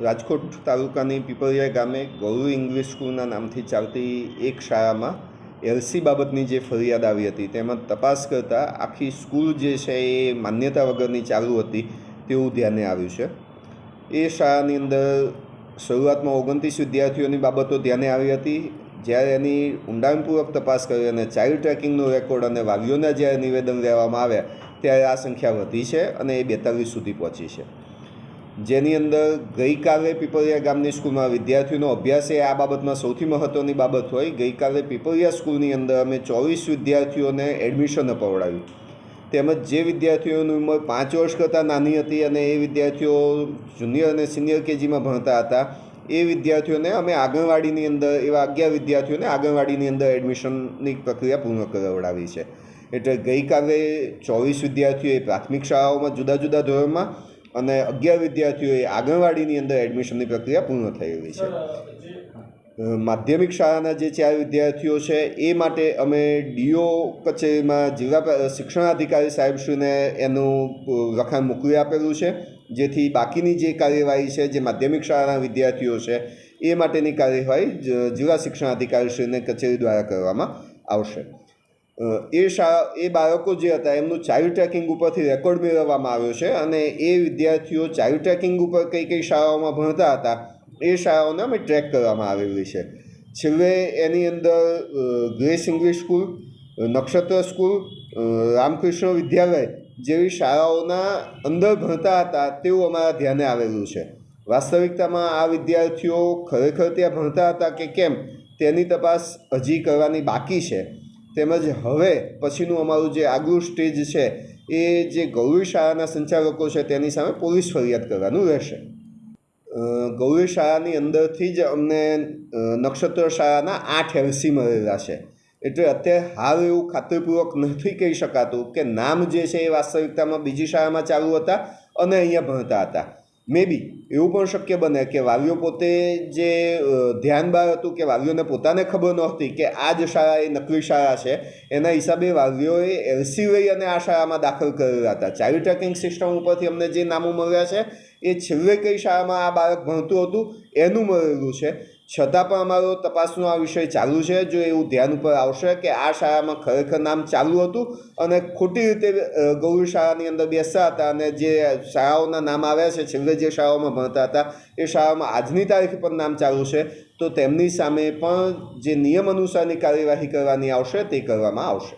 રાજકોટ તાલુકાની પીપળિયા ગામે ગૌરવ ઇંગ્લિશ સ્કૂલના નામથી ચાલતી એક શાળામાં એલસી બાબતની જે ફરિયાદ આવી હતી તેમાં તપાસ કરતાં આખી સ્કૂલ જે છે એ માન્યતા વગરની ચાલુ હતી તેવું ધ્યાને આવ્યું છે. એ શાળાની અંદર શરૂઆતમાં ઓગણત્રીસ વિદ્યાર્થીઓની બાબતો ધ્યાને આવી હતી. જ્યારે એની ઊંડાણપૂર્વક તપાસ કરી અને ચાઇલ્ડ ટ્રેકિંગનો રેકોર્ડ અને વાલીઓના જ્યારે નિવેદન લેવામાં આવ્યા ત્યારે આ સંખ્યા વધી છે અને એ બેતાલીસ સુધી પહોંચી છે. જેની અંદર ગઈકાલે પીપળિયા ગામની સ્કૂલમાં વિદ્યાર્થીઓનો અભ્યાસ એ આ બાબતમાં સૌથી મહત્ત્વની બાબત હોય. ગઈકાલે પીપળિયા સ્કૂલની અંદર અમે ચોવીસ વિદ્યાર્થીઓને એડમિશન અપાવડાવ્યું તેમજ જે વિદ્યાર્થીઓની ઉંમર પાંચ વર્ષ કરતાં નાની હતી અને એ વિદ્યાર્થીઓ જુનિયર અને સિનિયર કેજીમાં ભણતા હતા, એ વિદ્યાર્થીઓને અમે આંગણવાડીની અંદર, એવા અગિયાર વિદ્યાર્થીઓને આંગણવાડીની અંદર એડમિશનની પ્રક્રિયા પૂર્ણ કરાવડાવી છે. એટલે ગઈકાલે ચોવીસ વિદ્યાર્થીઓએ પ્રાથમિક શાળાઓમાં જુદા જુદા ધોરણમાં અને અગિયાર વિદ્યાર્થીઓએ આંગણવાડીની અંદર એડમિશનની પ્રક્રિયા પૂર્ણ થયેલી છે. માધ્યમિક શાળાના જે ચાર વિદ્યાર્થીઓ છે એ માટે અમે ડીઓ કચેરીમાં જિલ્લા પ્ર- શિક્ષણાધિકારી સાહેબશ્રીને એનું લખાણ મોકલી આપેલું છે જેથી બાકીની જે કાર્યવાહી છે જે માધ્યમિક શાળાના વિદ્યાર્થીઓ છે એ માટેની કાર્યવાહી જિલ્લા શિક્ષણાધિકારીશ્રીને કચેરી દ્વારા કરવામાં આવશે. એ શાળા એ બાળકો જે હતા, એમનું ચાઇલ્ડ ટ્રેકિંગ ઉપરથી રેકોર્ડ મેળવવામાં આવ્યો છે અને એ વિદ્યાર્થીઓ ચાઇલ્ડ ટ્રેકિંગ ઉપર કઈ કઈ શાળાઓમાં ભણતા હતા, એ શાળાઓને અમે ટ્રેક કરવામાં આવેલી છે. છેલ્લે એની અંદર Grace English school, Nakshatra school Ramakrishna વિદ્યાલય જેવી શાળાઓના અંદર ભણતા હતા, તેવું અમારા ધ્યાને આવેલું છે. વાસ્તવિકતામાં આ વિદ્યાર્થીઓ ખરેખર ત્યાં ભણતા હતા કે કેમ, તેની તપાસ હજી કરવાની બાકી છે. તેમજ હવે પછીનું અમારું જે આગલું સ્ટેજ છે, એ જે ગૌરી શાળાના સંચાલકો છે, તેની સામે પોલીસ ફરિયાદ કરવાનું રહેશે. ગૌરી શાળાની અંદરથી જ અમને નક્ષત્ર શાળાના આઠ એલસી મળેલા છે. એટલે અત્યારે હાલ એવું ખાતરીપૂર્વક નથી કહી શકાતું કે નામ જે છે એ વાસ્તવિકતામાં બીજી શાળામાં ચાલુ હતા અને અહીંયા ભણતા હતા. મે બી એવું પણ શક્ય બને કે વાલીઓ પોતે જે ધ્યાન બહાર હતું કે વાલીઓને પોતાને ખબર નહોતી કે આ જ શાળા એ નકલી શાળા છે, એના હિસાબે વાલીઓએ એલસી લઈ અને આ શાળામાં દાખલ કરેલા હતા. ચાઇલ્ડ ટ્રેકિંગ સિસ્ટમ ઉપરથી અમને જે નામો મળ્યા છે એ છેલ્લે કઈ શાળામાં આ બાળક ભણતું હતું એનું મળેલું છે. છતાં પણ અમારો તપાસનો આ વિષય ચાલુ છે. જો એવું ધ્યાન ઉપર આવશે કે આ શાળામાં ખરેખર નામ ચાલુ હતું અને ખોટી રીતે ગૌરી શાળાની અંદર બેસતા હતા અને જે શાળાઓના નામ આવ્યા છે, છેલ્લે જે શાળાઓમાં ભણતા હતા, એ શાળામાં આજની તારીખ પણ નામ ચાલુ છે. તો તેમની સામે પણ જે નિયમ અનુસારની કાર્યવાહી કરવાની આવશે તે કરવામાં આવશે.